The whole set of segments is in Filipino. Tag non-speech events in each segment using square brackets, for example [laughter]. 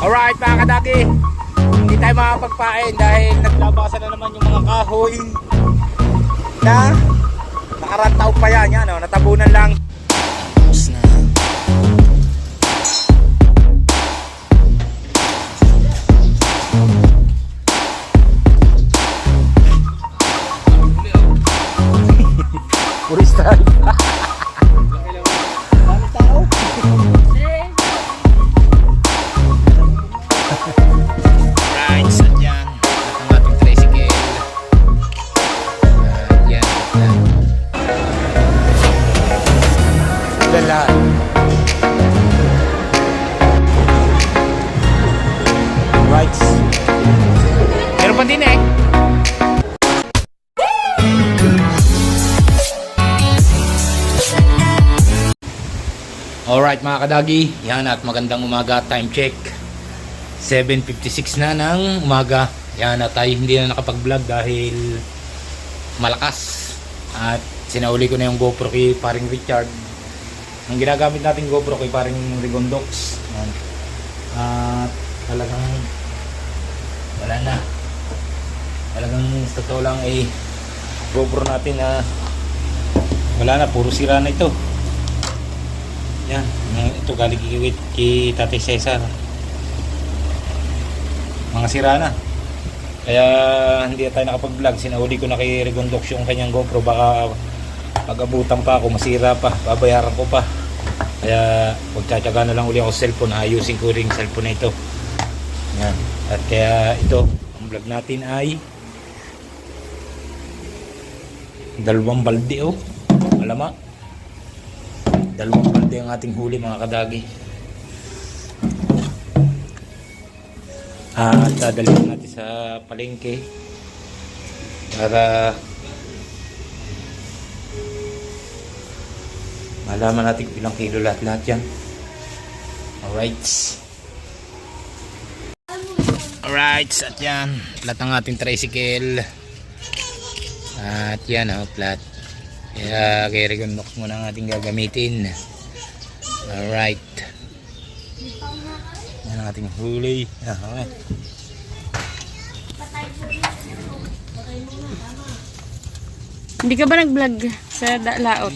Alright mga kadaki, hindi tayo makapagpain dahil naglabasan na naman yung mga kahoy na nakarantaw pa yan, yan oh, natabunan lang. Alright mga kadagi, yan at magandang umaga. Time check. 7.56 na ng umaga. Yan at tayo hindi na nakapag-vlog dahil malakas. At sinauli ko na yung GoPro kay paring Richard. Ang ginagamit natin GoPro kay paring Rigondox. At talagang wala na. Talagang sa totoo lang ay GoPro natin na wala na, puro sira na ito yan, ito galing kay, kay Tatay Cesar. Mga sira na. Kaya hindi tayo nakapag-vlog. Sinauli ko na kay Regondox yung kanyang GoPro. Baka pag-abutan pa ako, masira pa, babayaran ko pa. Kaya magtsatsaga na lang uli ako sa cellphone. Ayusin ko rin cellphone na ito. Yan. At kaya ito, ang vlog natin ay dalawang balde oh. Alama dalawang balde ang ating huli mga kadagi. At dadalhin natin sa palengke para malaman natin kung ilang kilo lahat lahat yan. Alright. Alright at yan. Lahat ng ating tricycle. At yan oh plat kaya kay Regondox muna ang ating gagamitin. Alright. Yan ang ating huli. Ah, okay. Hindi ka ba nag-vlog sa laot?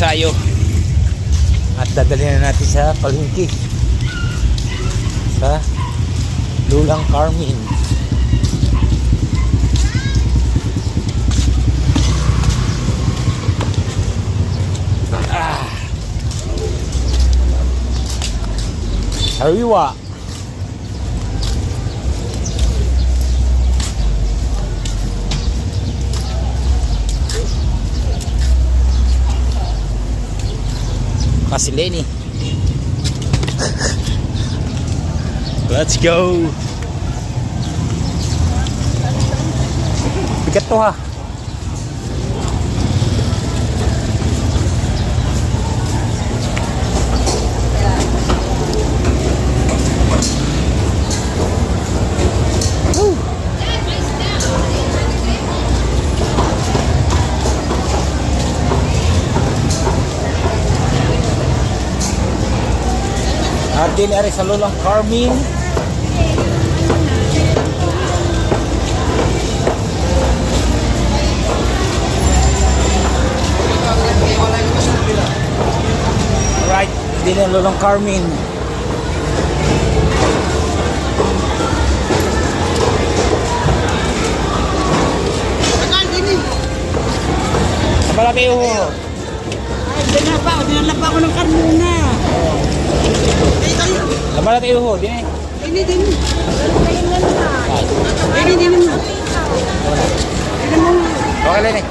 Tayo. At dadalhin na natin sa palengke. Sa Lulang Carmen. Ah. Sariwa. Kasi Lenny. [laughs] Let's go. Bigat to ha. At din ari sa Lulang Carmen. Right, din ang Lulang Carmen. Sa Malaki ho. Ay, dinala pa ako. Dinala pa ako ng karmuna. Sa Malaki ho, din eh. Ini din. Ini din. Okay lang eh.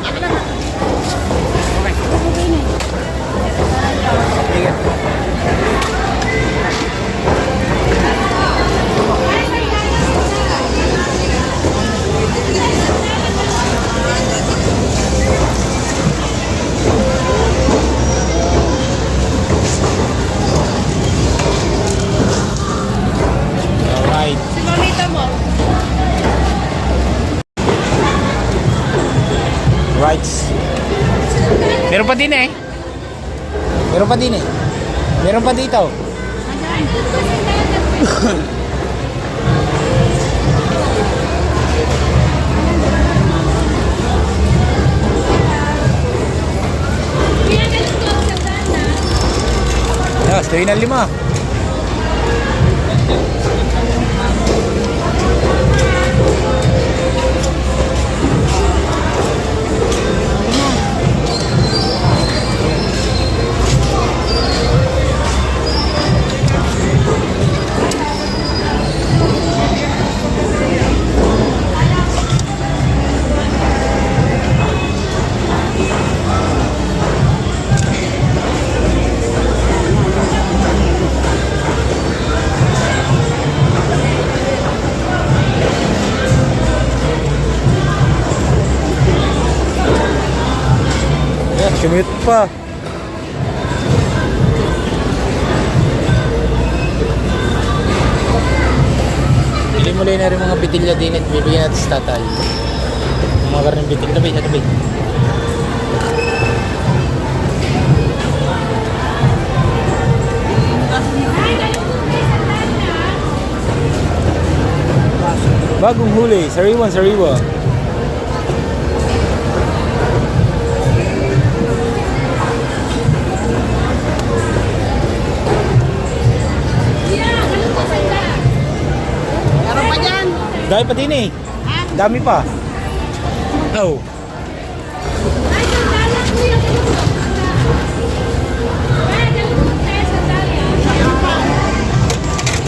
Sige. Alright. Din eh. Meron pa din eh. Meron pa dito. Yes, tuloy na lima. Bitilya din at bibigyan natin sa tatay. Mga karning bitil. Tabi, tabi. Bagong huli, sariwan, sariwa. Dami pa din eh. Dami pa. Oh.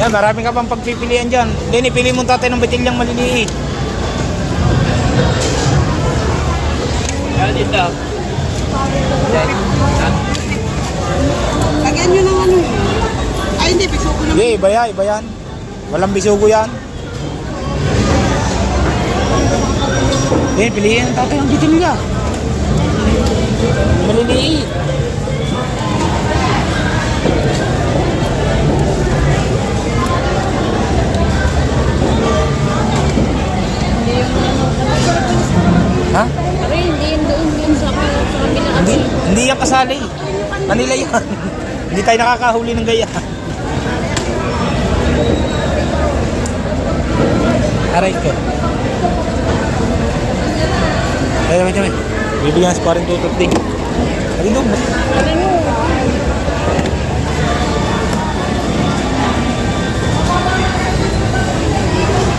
Yan, marami ka pang pagpipilian dyan. Lenny, pili mo tatay ng batilyang maliliit. Yan dito. Lagyan nyo ng ano. Ay, hindi. Piso ko lang. Sige, iba yan, iba yan. Walang bisugo yan. Lenny, piliin ng tatay ng bitilya. Maliliit. Ha? Aray, hindi yun doon sa, sa kabila. Hindi, hindi yan kasali. Manila yan. [laughs] hindi tayo nakakahuli ng gaya. Aray ko. Ay, wait, wait. Bibigyan sa paring tutot din. Ayun doon.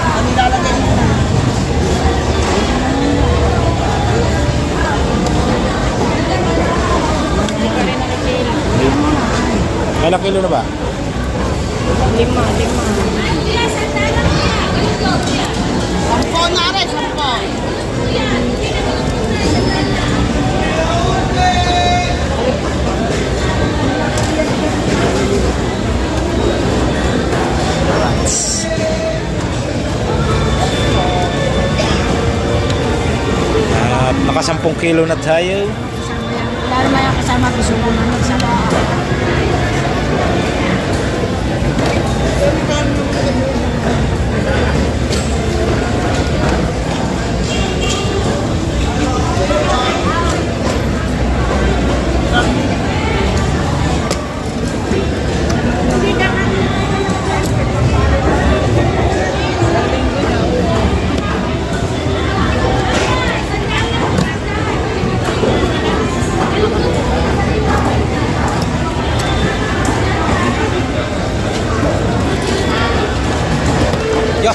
Ano lalagay mo? Kailang kilo na ba? Lima, lima. Sampo na rin, sampo. At naka 10 kilo na tayo. Naman yung kasama gusto mo na magsama. Yo.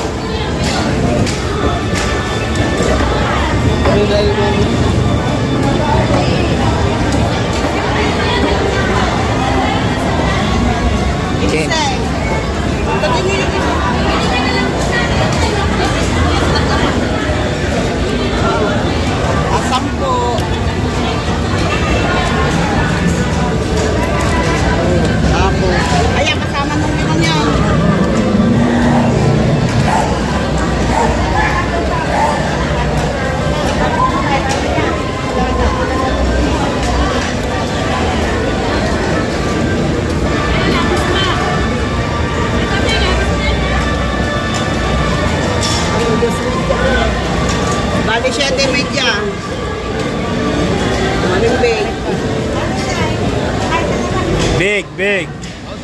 Big, big.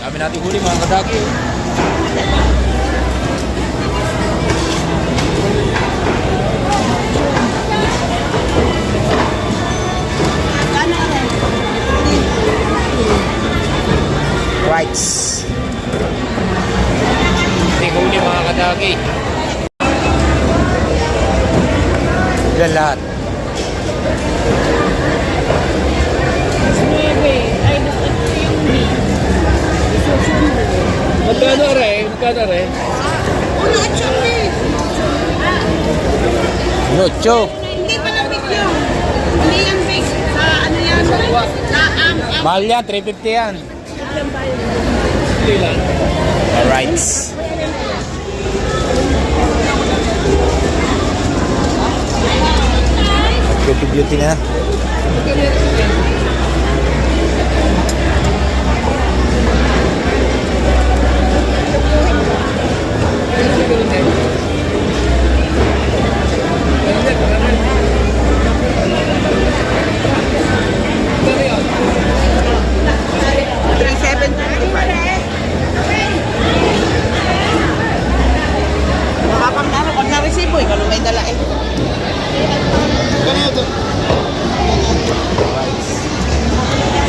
Dami natin huli mga kadaki. Rights. Hindi huli mga kadaki. Yan lahat. Magkano re? Magkano re? Uno, actually. Nocho. Hindi pa na video. Hindi yan big. Sa ano yan? Sa am. am. Mahal yan, 350 yan. Alright. Beauty beauty na.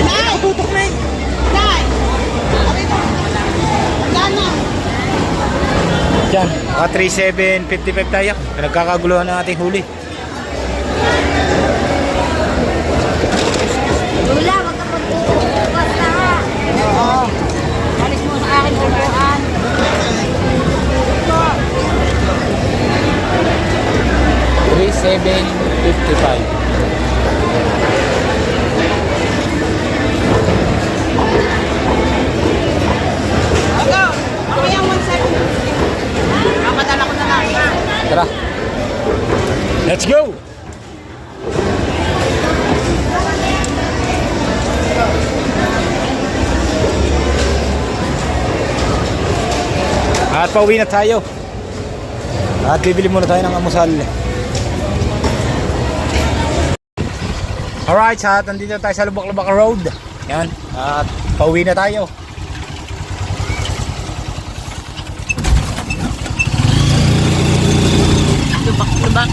Nay! Tutok na eh. Yan, mga 3755 tayo. Nagkakaguluhan ng ating huli. Lula, wag ka pagbubukas na ha. Oo. Alis mo sa akin upuan. Three seven fifty five. Tara. Let's go! At pauwi na tayo. At bibili muna tayo ng amusal. Alright, sa nandito tayo sa Lubak-Lubak Road. Yan. At pauwi na tayo. Lubak,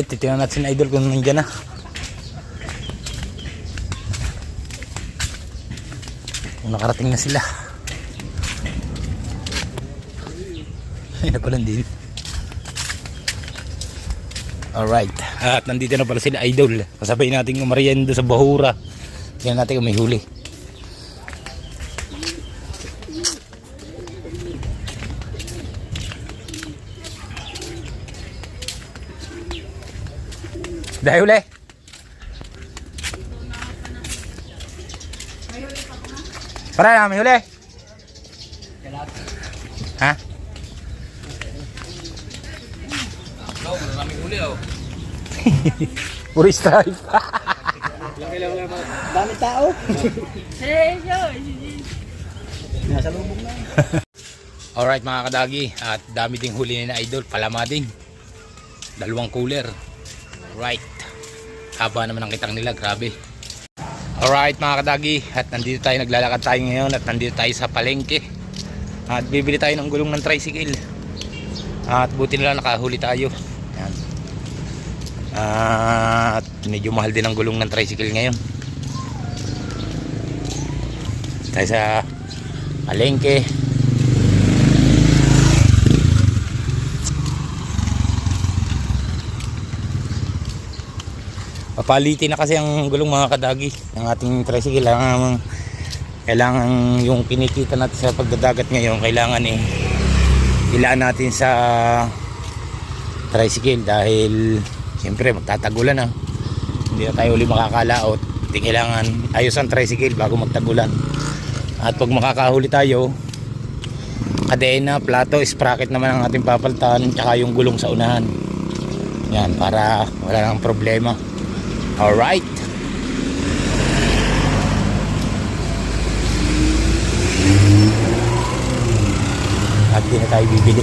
Alright, titignan natin idol kung nandiyan na. Kung nakarating na sila. Ay, na pala din. Alright. At nandito na pala sila idol. Kasabay natin umarienda sa Bahura. Tingnan natin kung may huli. Dahil huli. Para na, may huli. Ha? [laughs] Puro stripe. Dami tao. [laughs] Alright mga kadagi at dami ding huli na idol, palama din. Dalawang cooler. Right. Haba naman ang kitang nila, grabe. Alright mga kadagi at nandito tayo, naglalakad tayo ngayon at nandito tayo sa palengke. At bibili tayo ng gulong ng tricycle. At buti nila nakahuli tayo. Yan. At medyo mahal din ang gulong ng tricycle ngayon. Tayo sa palengke. Papalitin na kasi ang gulong mga kadagi ng ating tricycle. Kailangan, kailangan yung kinikita natin sa pagdadagat ngayon, kailangan eh ilaan natin sa tricycle dahil siyempre magtatagulan na. Hindi na tayo uli makakalaot. Hindi kailangan ayos ang tricycle bago magtagulan. At pag makakahuli tayo, kadena, plato, sprocket naman ang ating papalitan tsaka yung gulong sa unahan. Yan, para wala nang problema. Alright. At di na tayo bibili.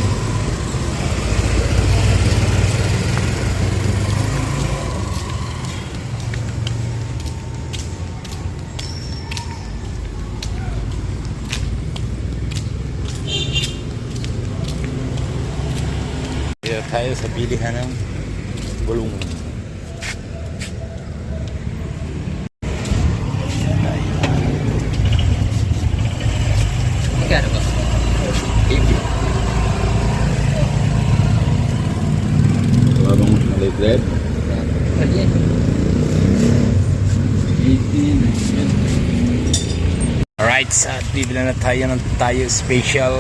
Tayo sa bilihan ng gulong. Magkano ba? 80. Maliit red. Alright, sa bibili na tayo ng tayo special.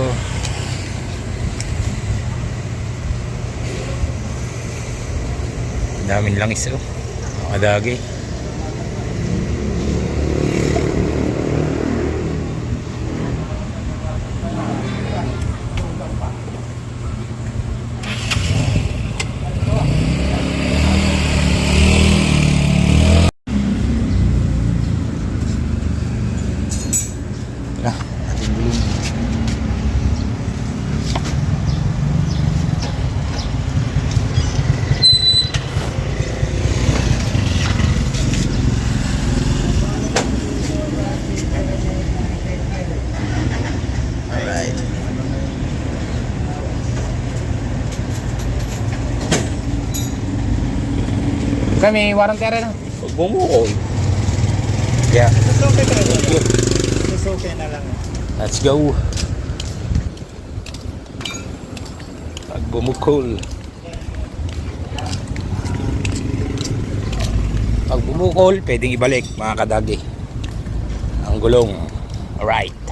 Daming langis oh. Makadagi. Kami, warang tera na. Pag bumukol. Yeah. Susuki ka rin. Susuki na lang. Let's go. Pag bumukol. Pag bumukol, pwedeng ibalik mga kadagi. Ang gulong. Alright.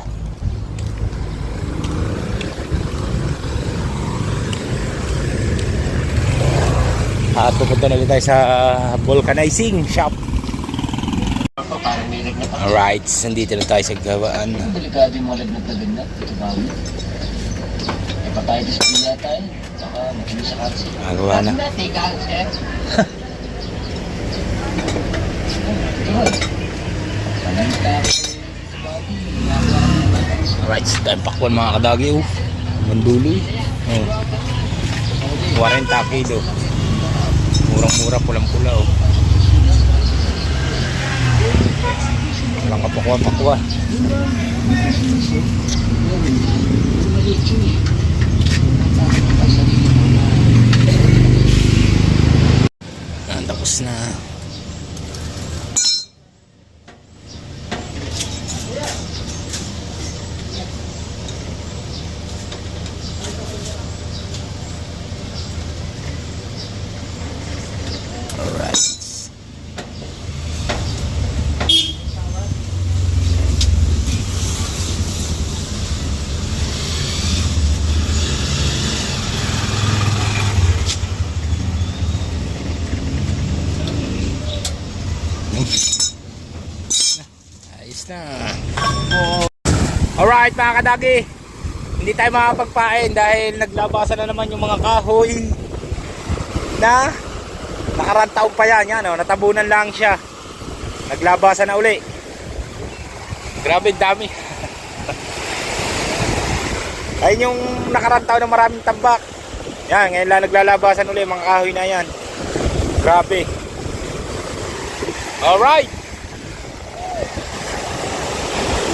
At pupunta na ulit tayo sa vulcanizing shop. Alright, nandito na tayo sa gawaan. Delikado yung mga lagnat na lagnat. Ito ba? Hepatitis B yata eh. Sa cancer. Magawa na. Dati cancer. Alright, time pakwan mga kadagi oh. Manduloy. Oh. 40 kilo. Murang-mura, pulang-pula oh. Walang kapakwa-pakwa. Na. Alright mga kadagi. Hindi tayo makapagpain dahil naglabasan na naman yung mga kahoy na nakarantaw pa yan. Yan oh, natabunan lang siya. Naglabasan na uli. Grabe dami. [laughs] Ayun yung nakarantaw na maraming tambak. Yan, ngayon lang naglalabasan uli mga kahoy na yan. Grabe. Alright.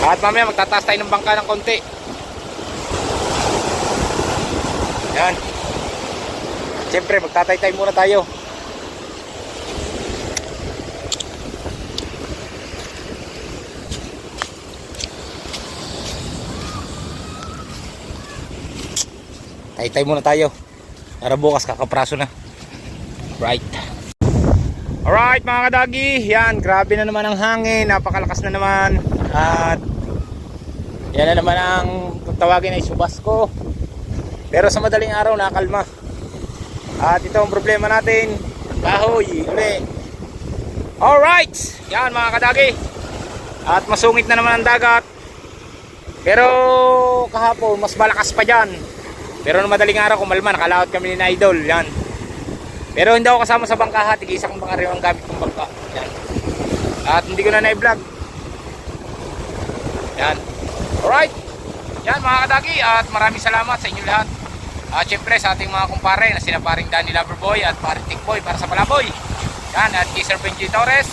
At mamaya magtataas tayo ng bangka ng konti. Yan. Siyempre, magtatay-tay muna tayo. Tay-tay muna tayo. Para bukas kakapraso na. Right. Alright mga kadagi, yan, grabe na naman ang hangin, napakalakas na naman at yan na naman ang tawagin ay subasco. Pero sa madaling araw nakalma. At ito ang problema natin, kahoy, uli. Alright, yan mga kadagi. At masungit na naman ang dagat. Pero kahapon mas malakas pa dyan. Pero nung madaling araw kumalma, nakalaot kami ni Idol, yan. Pero hindi ako kasama sa bangka ha, tig-isa kong bangka ang gamit kong bangka. Yan. At hindi ko na na-vlog. Yan. Alright. Yan mga kadagi at maraming salamat sa inyo lahat. At syempre sa ating mga kumpare na sina paring Danny Loverboy at paring Tikboy para sa Palaboy. Yan at kay Sir Benji Torres.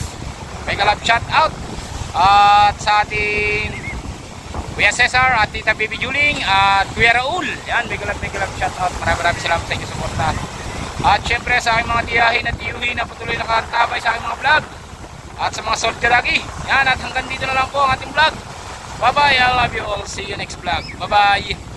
May kalab shout out. At sa ating Kuya Cesar at Tita Bibi Juling at Kuya Raul. Yan, may galap, may galap shout out. Maraming maraming salamat sa inyo suporta. At syempre sa aking mga tiyahin at tiyuhin na patuloy nakatabay sa aking mga vlog. At sa mga soldier lagi. Yan, at hanggang dito na lang po ang ating vlog. Bye bye, I love you all. See you next vlog. Bye bye.